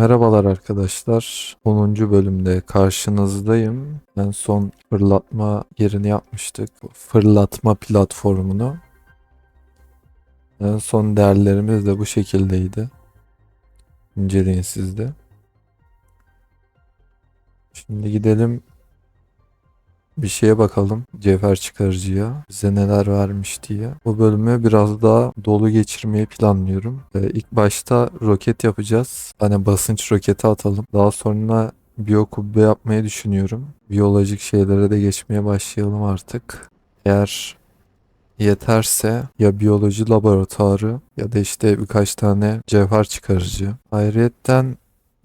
Merhabalar arkadaşlar. 10. bölümde karşınızdayım. En son fırlatma yerini yapmıştık. Fırlatma platformunu. En son değerlerimiz de bu şekildeydi. İnceleyin siz de. Şimdi gidelim bir şeye bakalım. Cevher çıkarıcıya. Bize neler vermiş diye. Bu bölümü biraz daha dolu geçirmeyi planlıyorum. Ee, ilk başta roket yapacağız. Hani basınç roketi atalım. Daha sonra biyo kubbe yapmayı düşünüyorum. Biyolojik şeylere de geçmeye başlayalım artık. Eğer yeterse ya biyoloji laboratuvarı ya da işte birkaç tane cevher çıkarıcı. Ayrıyetten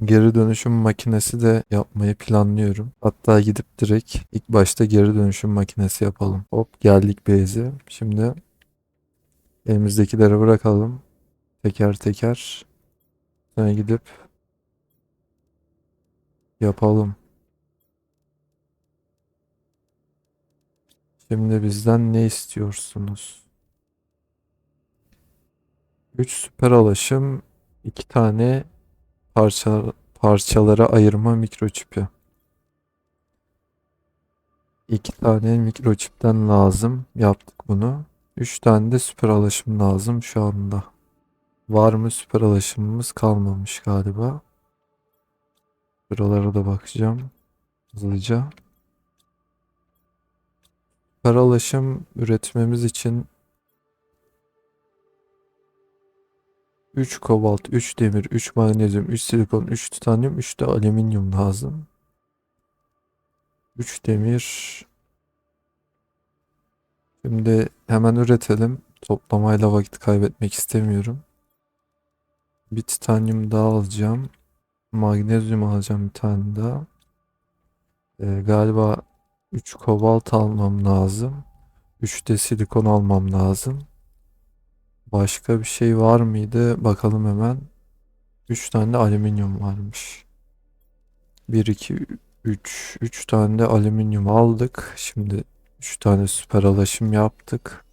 geri dönüşüm makinesi de yapmayı planlıyorum. Hatta gidip direkt ilk başta geri dönüşüm makinesi yapalım. Hop geldik base'e. Şimdi elimizdekileri bırakalım. Teker teker. Sonra gidip yapalım. Şimdi bizden ne istiyorsunuz? 3 süper alaşım, 2 tane parça parçalara ayırma mikroçipi. İki tane mikroçipten lazım. Yaptık bunu. Üç tane de süper alaşım lazım şu anda. Var mı süper alaşımımız kalmamış galiba. Buralara da bakacağım. Hızlıca. Süper alaşım üretmemiz için 3 kobalt, 3 demir, 3 magnezyum, 3 silikon, 3 titanyum, 3 de alüminyum lazım. 3 demir. Şimdi hemen üretelim. Toplamayla vakit kaybetmek istemiyorum. Bir titanyum daha alacağım. Magnezyum alacağım bir tane daha. Ee, galiba 3 kobalt almam lazım. 3 de silikon almam lazım. Başka bir şey var mıydı? Bakalım hemen. 3 tane de alüminyum varmış. 1, 2, 3. 3 tane de alüminyum aldık. Şimdi 3 tane süper alaşım yaptık.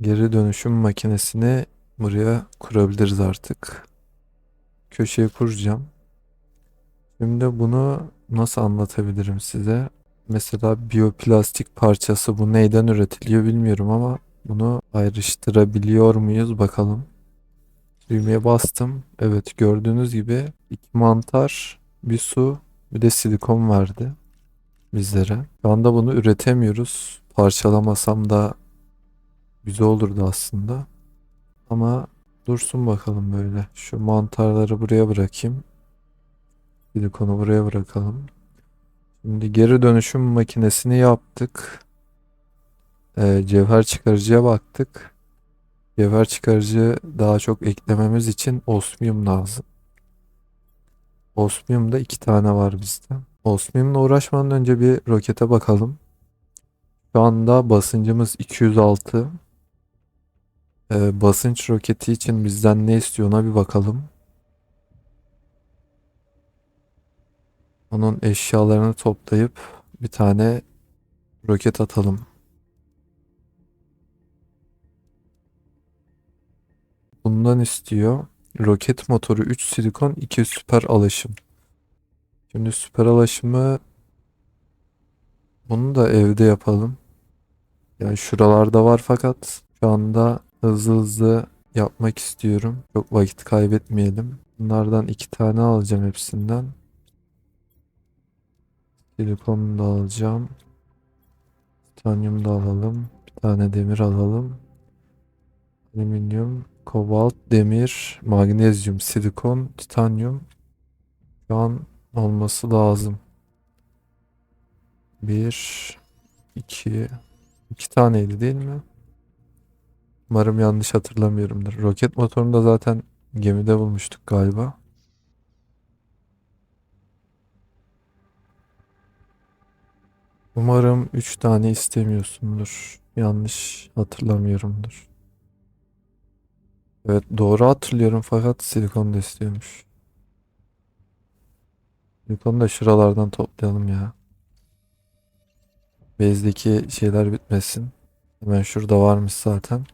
Geri dönüşüm makinesini buraya kurabiliriz artık. Köşeye kuracağım. Şimdi bunu nasıl anlatabilirim size? Mesela biyoplastik parçası bu neyden üretiliyor bilmiyorum ama bunu ayrıştırabiliyor muyuz bakalım. Düğmeye bastım. Evet gördüğünüz gibi iki mantar, bir su, bir de silikon verdi bizlere. Şu anda bunu üretemiyoruz. Parçalamasam da güzel olurdu aslında. Ama dursun bakalım böyle. Şu mantarları buraya bırakayım. Silikonu buraya bırakalım. Şimdi geri dönüşüm makinesini yaptık. Ee, cevher çıkarıcıya baktık. Cevher çıkarıcı daha çok eklememiz için osmiyum lazım. Osmiyum da iki tane var bizde. Osmiyumla uğraşmadan önce bir rokete bakalım. Şu anda basıncımız 206. Ee, basınç roketi için bizden ne istiyor ona bir bakalım. Onun eşyalarını toplayıp bir tane roket atalım. Bundan istiyor. Roket motoru 3 silikon 2 süper alaşım. Şimdi süper alaşımı bunu da evde yapalım. Yani şuralarda var fakat şu anda hızlı hızlı yapmak istiyorum. Çok vakit kaybetmeyelim. Bunlardan iki tane alacağım hepsinden. Silikonu da alacağım. Titanyum da alalım. Bir tane demir alalım. Alüminyum, kobalt, demir, magnezyum, silikon, titanyum. Şu an olması lazım. Bir, iki, iki taneydi değil mi? Umarım yanlış hatırlamıyorumdur. Roket motorunu da zaten gemide bulmuştuk galiba. Umarım 3 tane istemiyorsundur. Yanlış hatırlamıyorumdur. Evet doğru hatırlıyorum fakat silikon da istiyormuş. Silikonu da şuralardan toplayalım ya. Base'deki şeyler bitmesin. Hemen şurada varmış zaten.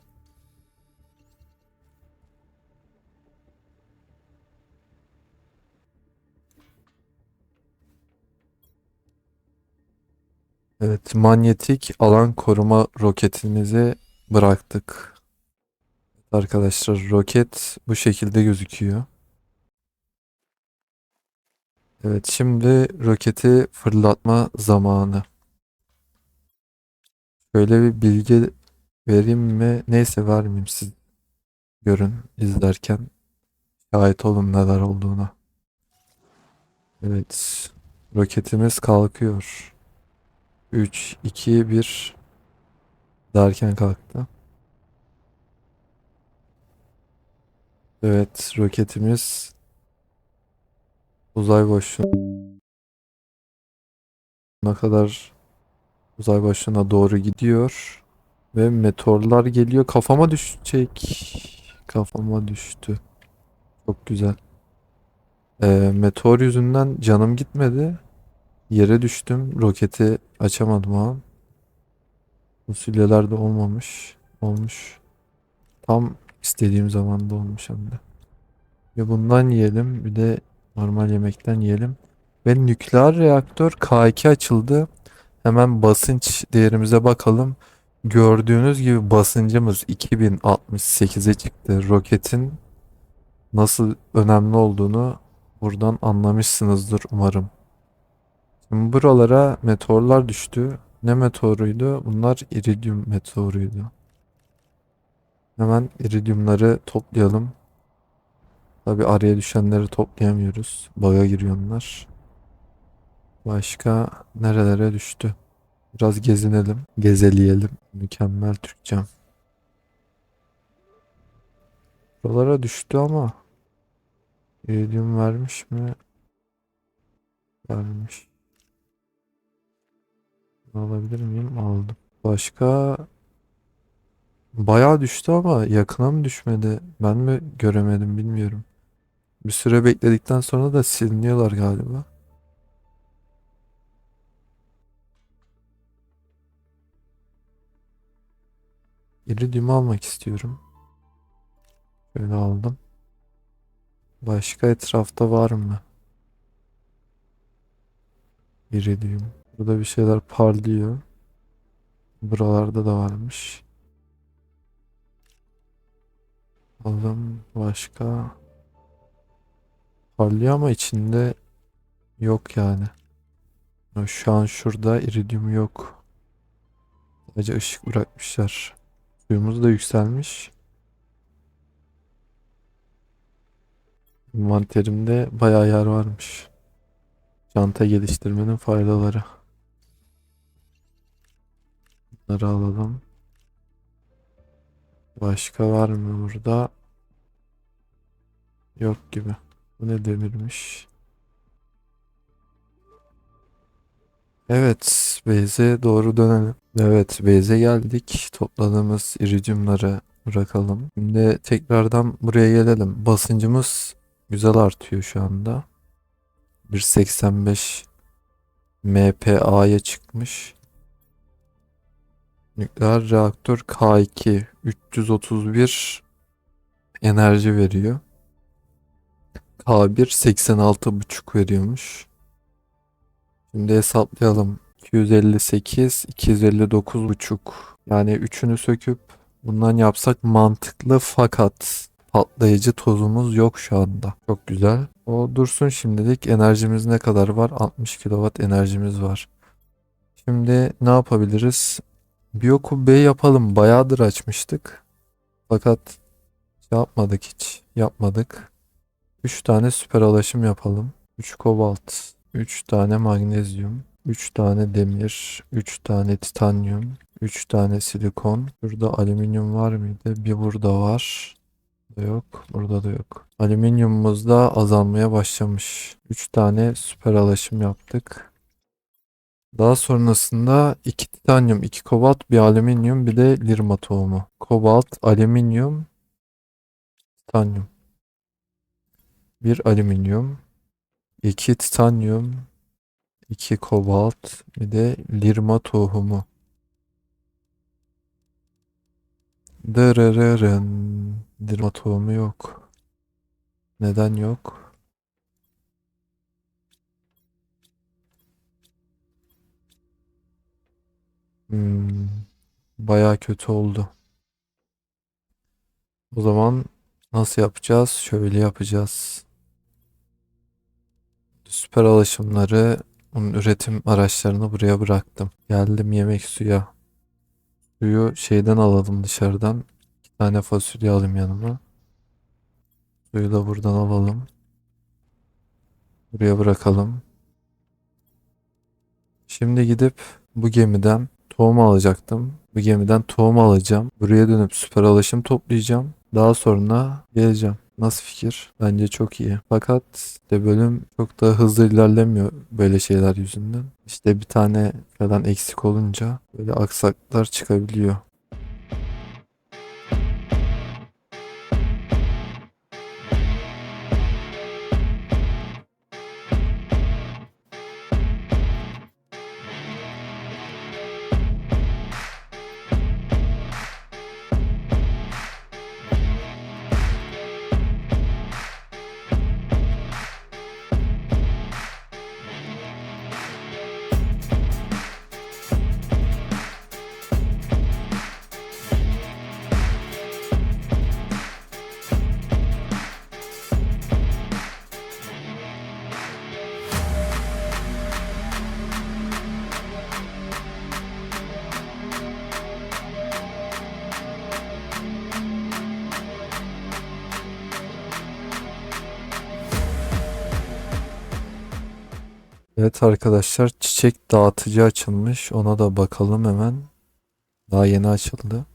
Evet, manyetik alan koruma roketimizi bıraktık. Arkadaşlar roket bu şekilde gözüküyor. Evet, şimdi roketi fırlatma zamanı. Şöyle bir bilgi vereyim mi? Neyse vermeyeyim siz görün izlerken. Şahit olun neler olduğuna. Evet, roketimiz kalkıyor. 3, 2, 1 derken kalktı. Evet, roketimiz uzay boşluğuna kadar uzay boşluğuna doğru gidiyor ve meteorlar geliyor. Kafama düşecek. Kafama düştü. Çok güzel. Ee, meteor yüzünden canım gitmedi. Yere düştüm. Roketi açamadım ha. Fasulyeler de olmamış. Olmuş. Tam istediğim zamanda olmuş hem de. Bir bundan yiyelim. Bir de normal yemekten yiyelim. Ve nükleer reaktör K2 açıldı. Hemen basınç değerimize bakalım. Gördüğünüz gibi basıncımız 2068'e çıktı. Roketin nasıl önemli olduğunu buradan anlamışsınızdır umarım. Şimdi buralara meteorlar düştü. Ne meteoruydu? Bunlar iridium meteoruydu. Hemen iridiumları toplayalım. Tabi araya düşenleri toplayamıyoruz. Baga giriyor onlar. Başka nerelere düştü? Biraz gezinelim. Gezeleyelim. Mükemmel Türkçem. Buralara düştü ama iridium vermiş mi? Vermiş. Alabilir miyim? Aldım. Başka bayağı düştü ama yakına mı düşmedi? Ben mi göremedim bilmiyorum. Bir süre bekledikten sonra da siliniyorlar galiba. İridium almak istiyorum. Şöyle aldım. Başka etrafta var mı? İridium. Burada bir şeyler parlıyor. Buralarda da varmış. Aldım. Başka. Parlıyor ama içinde yok yani. Ya Şu an şurada iridium yok. Sadece ışık bırakmışlar. Suyumuz da yükselmiş. Envanterimde bayağı yer varmış. Çanta geliştirmenin faydaları. Bunları alalım. Başka var mı burada? Yok gibi. Bu ne demirmiş? Evet, base'e doğru dönelim. Evet, base'e geldik. Topladığımız iridiumları bırakalım. Şimdi tekrardan buraya gelelim. Basıncımız güzel artıyor şu anda. 1.85 MPA'ya çıkmış. Nükleer reaktör K2 331 enerji veriyor. K1 86,5 veriyormuş. Şimdi hesaplayalım. 258, 259,5. Yani üçünü söküp bundan yapsak mantıklı fakat patlayıcı tozumuz yok şu anda. Çok güzel. O dursun şimdilik. Enerjimiz ne kadar var? 60 kW enerjimiz var. Şimdi ne yapabiliriz? Biyokubbeyi yapalım. Bayağıdır açmıştık. Fakat şey yapmadık hiç. Yapmadık. 3 tane süper alaşım yapalım. 3 kobalt, 3 tane magnezyum, 3 tane demir, 3 tane titanyum, 3 tane silikon. Burada alüminyum var mıydı? Bir burada var. Burada yok. Burada da yok. Alüminyumumuz da azalmaya başlamış. 3 tane süper alaşım yaptık. Daha sonrasında 2 titanyum, 2 kobalt, bir alüminyum, bir de lirma tohumu. Kobalt, alüminyum, titanyum. Bir alüminyum, 2 titanyum, 2 kobalt, bir de lirma tohumu. Dırırırın. Lirma tohumu yok. Neden yok? Baya kötü oldu. O zaman nasıl yapacağız? Şöyle yapacağız. Süper alışımları, onun üretim araçlarını buraya bıraktım. Geldim yemek suya. Suyu şeyden alalım dışarıdan. İki tane fasulye alayım yanıma. Suyu da buradan alalım. Buraya bırakalım. Şimdi gidip bu gemiden tohum alacaktım. Bu gemiden tohum alacağım. Buraya dönüp süper alışım toplayacağım. Daha sonra geleceğim. Nasıl fikir? Bence çok iyi. Fakat işte bölüm çok da hızlı ilerlemiyor böyle şeyler yüzünden. İşte bir tane falan eksik olunca böyle aksaklar çıkabiliyor. Evet arkadaşlar çiçek dağıtıcı açılmış. Ona da bakalım hemen. Daha yeni açıldı.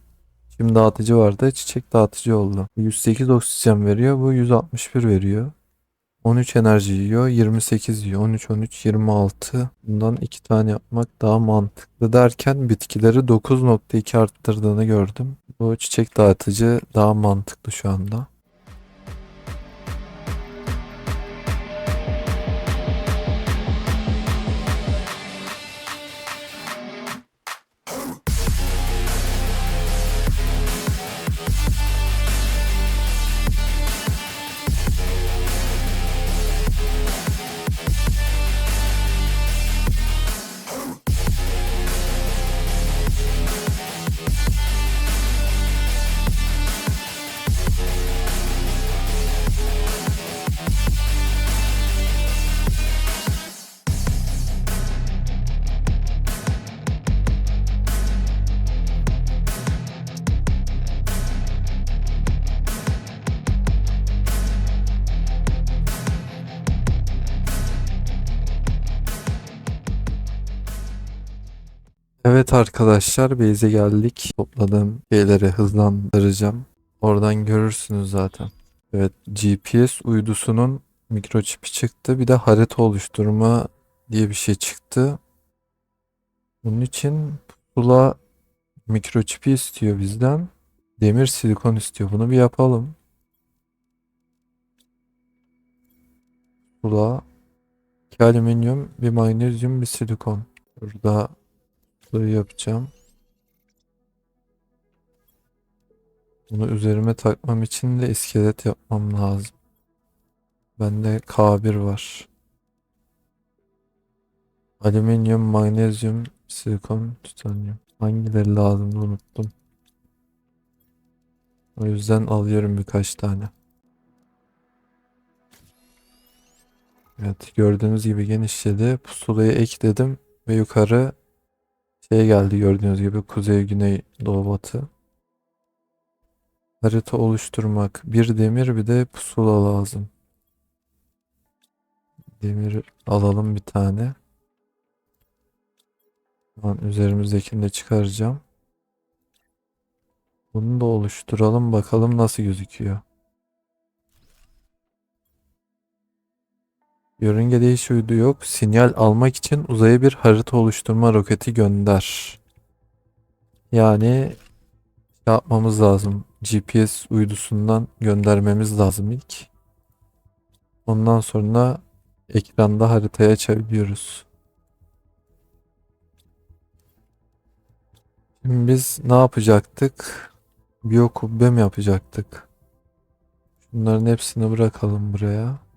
Şimdi dağıtıcı vardı. Çiçek dağıtıcı oldu. 108 oksijen veriyor. Bu 161 veriyor. 13 enerji yiyor. 28 yiyor. 13, 13, 26. Bundan iki tane yapmak daha mantıklı derken bitkileri 9.2 arttırdığını gördüm. Bu çiçek dağıtıcı daha mantıklı şu anda. Evet arkadaşlar base'e geldik. Topladığım şeyleri hızlandıracağım. Oradan görürsünüz zaten. Evet GPS uydusunun mikroçipi çıktı. Bir de harita oluşturma diye bir şey çıktı. Bunun için pusula mikroçipi istiyor bizden. Demir silikon istiyor. Bunu bir yapalım. Pusula, iki alüminyum, bir magnezyum, bir silikon. Burada Burayı yapacağım. Bunu üzerime takmam için de iskelet yapmam lazım. Bende K1 var. Alüminyum, magnezyum, silikon, titanyum. Hangileri lazımdı unuttum. O yüzden alıyorum birkaç tane. Evet gördüğünüz gibi genişledi. Pusulayı ekledim ve yukarı şey geldi gördüğünüz gibi kuzey, güney, doğu, batı. Harita oluşturmak. Bir demir bir de pusula lazım. Demir alalım bir tane. An üzerimizdekini de çıkaracağım. Bunu da oluşturalım bakalım nasıl gözüküyor. Yörüngede hiç uydu yok. Sinyal almak için uzaya bir harita oluşturma roketi gönder. Yani şey yapmamız lazım. GPS uydusundan göndermemiz lazım ilk. Ondan sonra ekranda haritayı açabiliyoruz. Şimdi biz ne yapacaktık? Biyo kubbe mi yapacaktık? Şunların hepsini bırakalım buraya.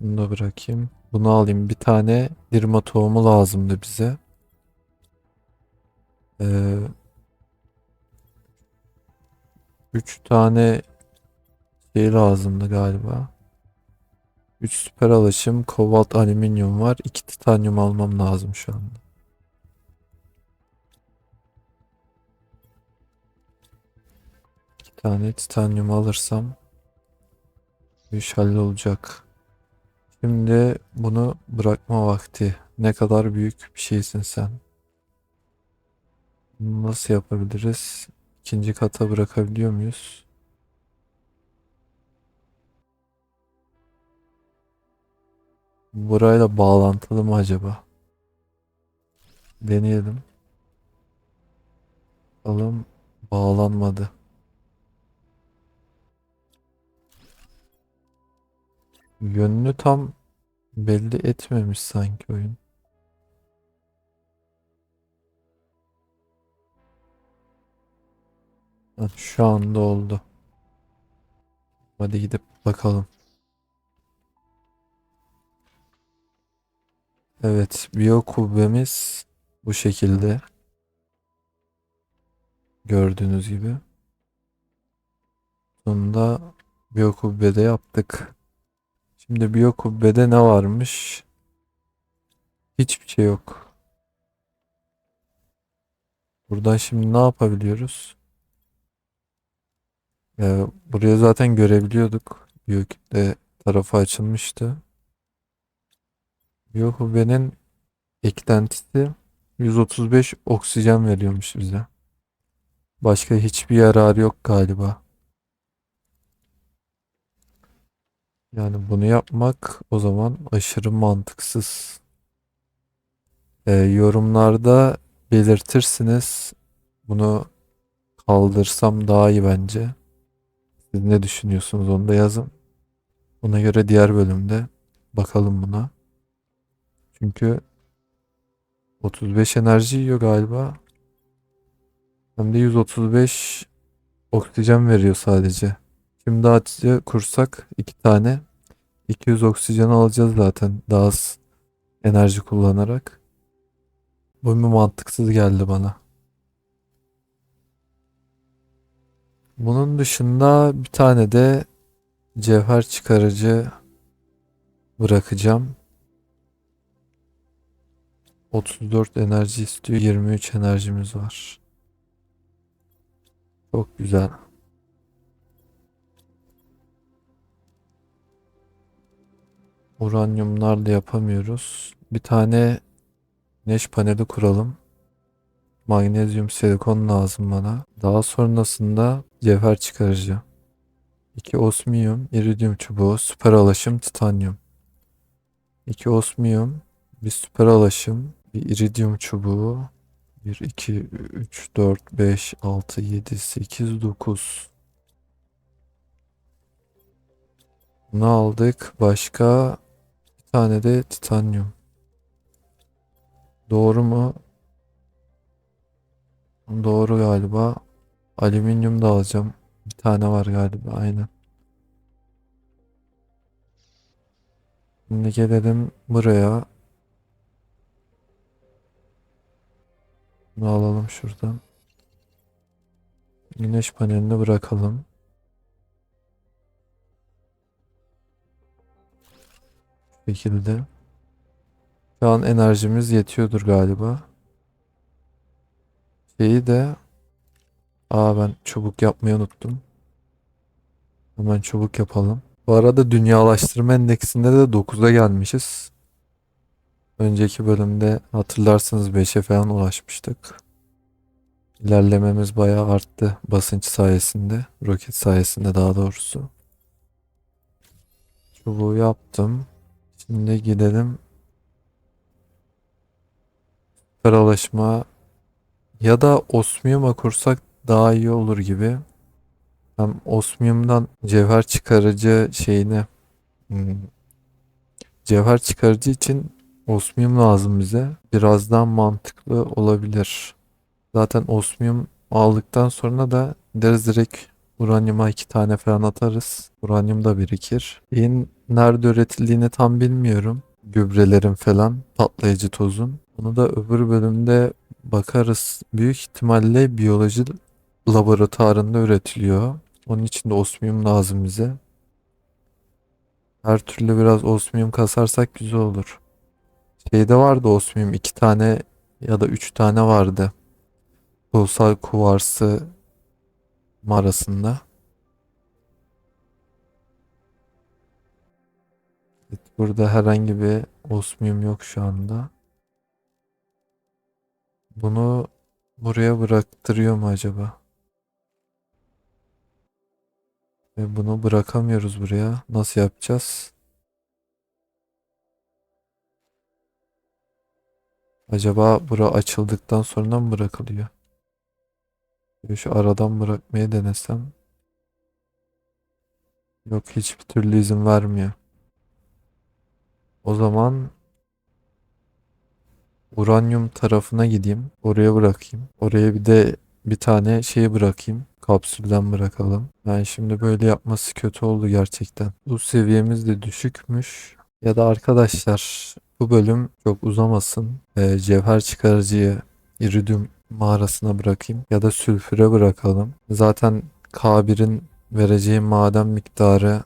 Bunu da bırakayım. Bunu alayım. Bir tane dirma tohumu lazımdı bize. Ee, 3 tane şey lazımdı galiba. 3 süper alışım, kobalt, alüminyum var. 2 titanyum almam lazım şu anda. İki tane titanyum alırsam bu iş hallolacak. Şimdi bunu bırakma vakti. Ne kadar büyük bir şeysin sen. Nasıl yapabiliriz? İkinci kata bırakabiliyor muyuz? Burayla bağlantılı mı acaba? Deneyelim. Bakalım bağlanmadı. Yönünü tam belli etmemiş sanki oyun. Şu anda oldu. Hadi gidip bakalım. Evet, biyo kubbemiz bu şekilde. Gördüğünüz gibi. Sonunda biyo kubbede yaptık. Şimdi biyo kubbede ne varmış? Hiçbir şey yok. Buradan şimdi ne yapabiliyoruz? Ee, buraya zaten görebiliyorduk. Biyo tarafı açılmıştı. Biyo kubbenin eklentisi 135 oksijen veriyormuş bize. Başka hiçbir yararı yok galiba. Yani bunu yapmak o zaman aşırı mantıksız. Ee, yorumlarda belirtirsiniz. Bunu kaldırsam daha iyi bence. Siz ne düşünüyorsunuz onu da yazın. Buna göre diğer bölümde bakalım buna. Çünkü 35 enerji yiyor galiba. Hem de 135 oksijen veriyor sadece. Şimdi açıcı kursak iki tane 200 oksijen alacağız zaten daha az enerji kullanarak. Bu bir mantıksız geldi bana. Bunun dışında bir tane de cevher çıkarıcı bırakacağım. 34 enerji istiyor. 23 enerjimiz var. Çok güzel. Uranyumlar da yapamıyoruz. Bir tane güneş paneli kuralım. Magnezyum silikon lazım bana. Daha sonrasında cevher çıkaracağım. 2 osmiyum, iridyum çubuğu, süper alaşım, titanyum. 2 osmiyum, bir süper alaşım, bir iridyum çubuğu. 1, 2, 3, 4, 5, 6, 7, 8, 9. Ne aldık? Başka tane de titanyum. Doğru mu? Doğru galiba. Alüminyum da alacağım. Bir tane var galiba aynen. Şimdi gelelim buraya. Bunu alalım şuradan. Güneş panelini bırakalım. Şekilde. Şu an enerjimiz yetiyordur galiba. Şeyi de Aa ben çubuk yapmayı unuttum. Hemen çubuk yapalım. Bu arada dünyalaştırma endeksinde de 9'a gelmişiz. Önceki bölümde hatırlarsınız 5'e falan ulaşmıştık. İlerlememiz bayağı arttı basınç sayesinde. Roket sayesinde daha doğrusu. Çubuğu yaptım. Şimdi gidelim. Karalaşma ya da osmiyuma kursak daha iyi olur gibi. Hem osmiyumdan cevher çıkarıcı şeyini hmm, cevher çıkarıcı için osmiyum lazım bize. Birazdan mantıklı olabilir. Zaten osmiyum aldıktan sonra da deriz direkt uranyuma iki tane falan atarız. Uranyum da birikir. Şeyin nerede üretildiğini tam bilmiyorum. Gübrelerin falan patlayıcı tozun. Bunu da öbür bölümde bakarız. Büyük ihtimalle biyoloji laboratuvarında üretiliyor. Onun için de osmiyum lazım bize. Her türlü biraz osmiyum kasarsak güzel olur. Şeyde vardı osmiyum iki tane ya da üç tane vardı. Pulsar kuvarsı mağarasında. Burada herhangi bir osmiyum yok şu anda. Bunu buraya bıraktırıyor mu acaba? Ve bunu bırakamıyoruz buraya. Nasıl yapacağız? Acaba bura açıldıktan sonra mı bırakılıyor? Şu aradan bırakmaya denesem. Yok hiçbir türlü izin vermiyor. O zaman uranyum tarafına gideyim. Oraya bırakayım. Oraya bir de bir tane şey bırakayım. Kapsülden bırakalım. Ben şimdi böyle yapması kötü oldu gerçekten. Bu seviyemiz de düşükmüş. Ya da arkadaşlar bu bölüm çok uzamasın. Ee, cevher çıkarıcıyı iridium mağarasına bırakayım. Ya da sülfüre bırakalım. Zaten K1'in vereceği maden miktarı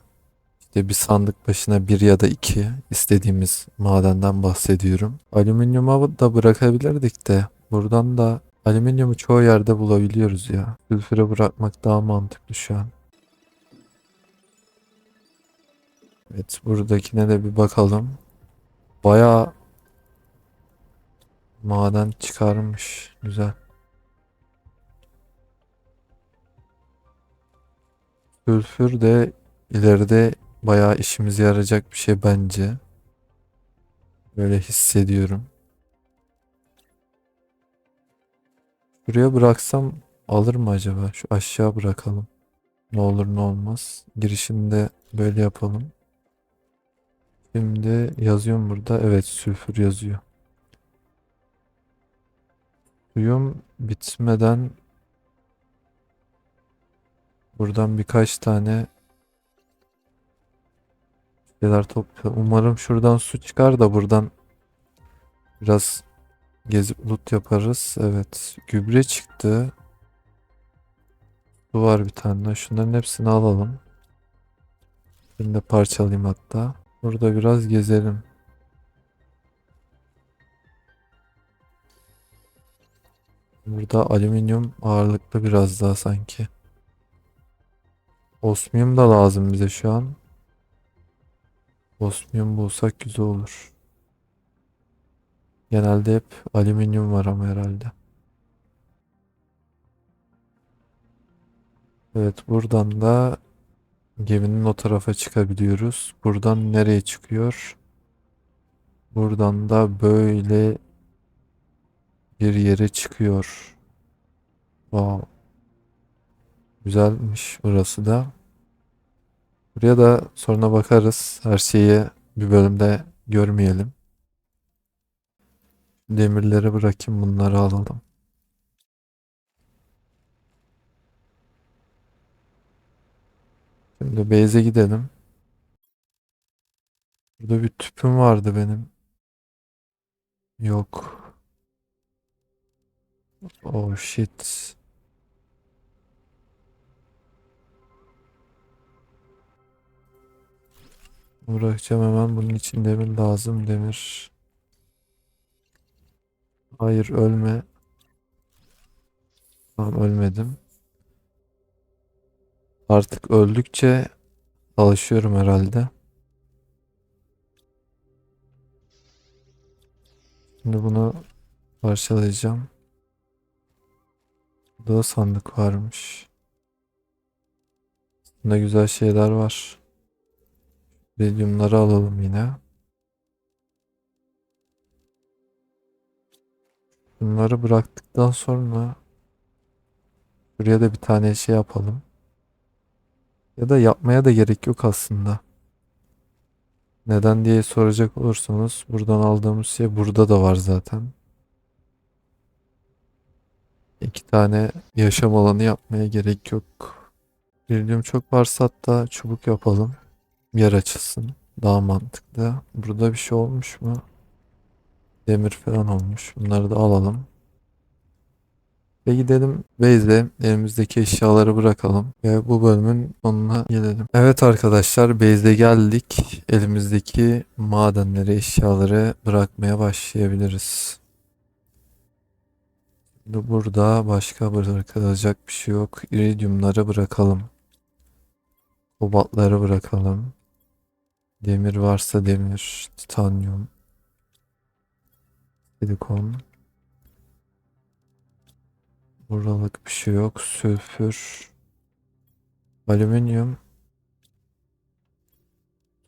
işte bir sandık başına bir ya da iki istediğimiz madenden bahsediyorum. Alüminyuma da bırakabilirdik de buradan da alüminyumu çoğu yerde bulabiliyoruz ya. Sülfüre bırakmak daha mantıklı şu an. Evet buradakine de bir bakalım. Bayağı maden çıkarmış. Güzel. Sülfür de ileride bayağı işimize yarayacak bir şey bence. Böyle hissediyorum. Buraya bıraksam alır mı acaba? Şu aşağı bırakalım. Ne olur ne olmaz. Girişinde böyle yapalım. Şimdi yazıyor mu burada? Evet sülfür yazıyor. Suyum bitmeden buradan birkaç tane şeyler topluyorum. Umarım şuradan su çıkar da buradan biraz gezip loot yaparız. Evet gübre çıktı. Su var bir tane. Şunların hepsini alalım. Şimdi de parçalayayım hatta. Burada biraz gezelim. Burada alüminyum ağırlıklı biraz daha sanki. Osmiyum da lazım bize şu an. Osmiyum bulsak güzel olur. Genelde hep alüminyum var ama herhalde. Evet buradan da geminin o tarafa çıkabiliyoruz. Buradan nereye çıkıyor? Buradan da böyle bir yere çıkıyor. Wow. Güzelmiş burası da. Buraya da sonra bakarız. Her şeyi bir bölümde görmeyelim. Demirleri bırakayım bunları alalım. Şimdi base'e gidelim. Burada bir tüpüm vardı benim. Yok. Oh shit. Bırakacağım hemen bunun için demir lazım demir. Hayır ölme. Tamam ölmedim. Artık öldükçe alışıyorum herhalde. Şimdi bunu parçalayacağım. Burada da sandık varmış. Bunda güzel şeyler var. Lityumları alalım yine. Bunları bıraktıktan sonra buraya da bir tane şey yapalım. Ya da yapmaya da gerek yok aslında. Neden diye soracak olursanız buradan aldığımız şey burada da var zaten. İki tane yaşam alanı yapmaya gerek yok. Lityum çok varsa hatta çubuk yapalım. Yer açılsın. Daha mantıklı. Burada bir şey olmuş mu? Demir falan olmuş. Bunları da alalım. Ve gidelim base'e elimizdeki eşyaları bırakalım ve bu bölümün sonuna gelelim. Evet arkadaşlar base'e geldik. Elimizdeki madenleri, eşyaları bırakmaya başlayabiliriz. Şimdi burada başka bırakılacak bir şey yok. İridiumları bırakalım. Kobaltları bırakalım. Demir varsa demir, titanyum, silikon. Buralık bir şey yok. Sülfür, alüminyum.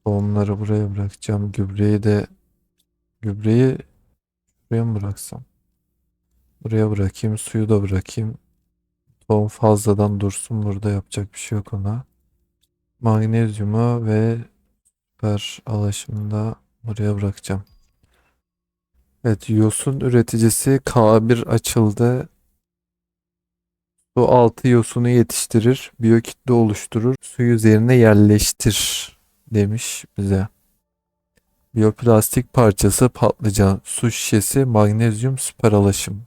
Tohumları buraya bırakacağım. Gübreyi de gübreyi buraya mı bıraksam? Buraya bırakayım. Suyu da bırakayım. Tohum fazladan dursun. Burada yapacak bir şey yok ona. Magnezyumu ve süper alaşımı da buraya bırakacağım. Evet, yosun üreticisi K1 açıldı. Su altı yosunu yetiştirir, biyokütle oluşturur, su üzerine yerleştir demiş bize. Biyoplastik parçası patlıcan, su şişesi, magnezyum süper alaşım.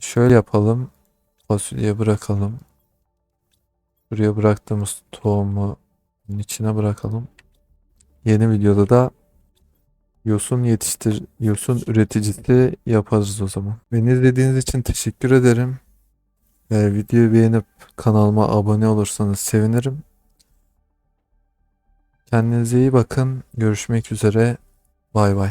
Şöyle yapalım. Fasulye bırakalım. Buraya bıraktığımız tohumu içine bırakalım. Yeni videoda da yosun yetiştir, yosun üreticisi yaparız o zaman. Beni izlediğiniz için teşekkür ederim. Ve videoyu beğenip kanalıma abone olursanız sevinirim. Kendinize iyi bakın. Görüşmek üzere. Bay bay.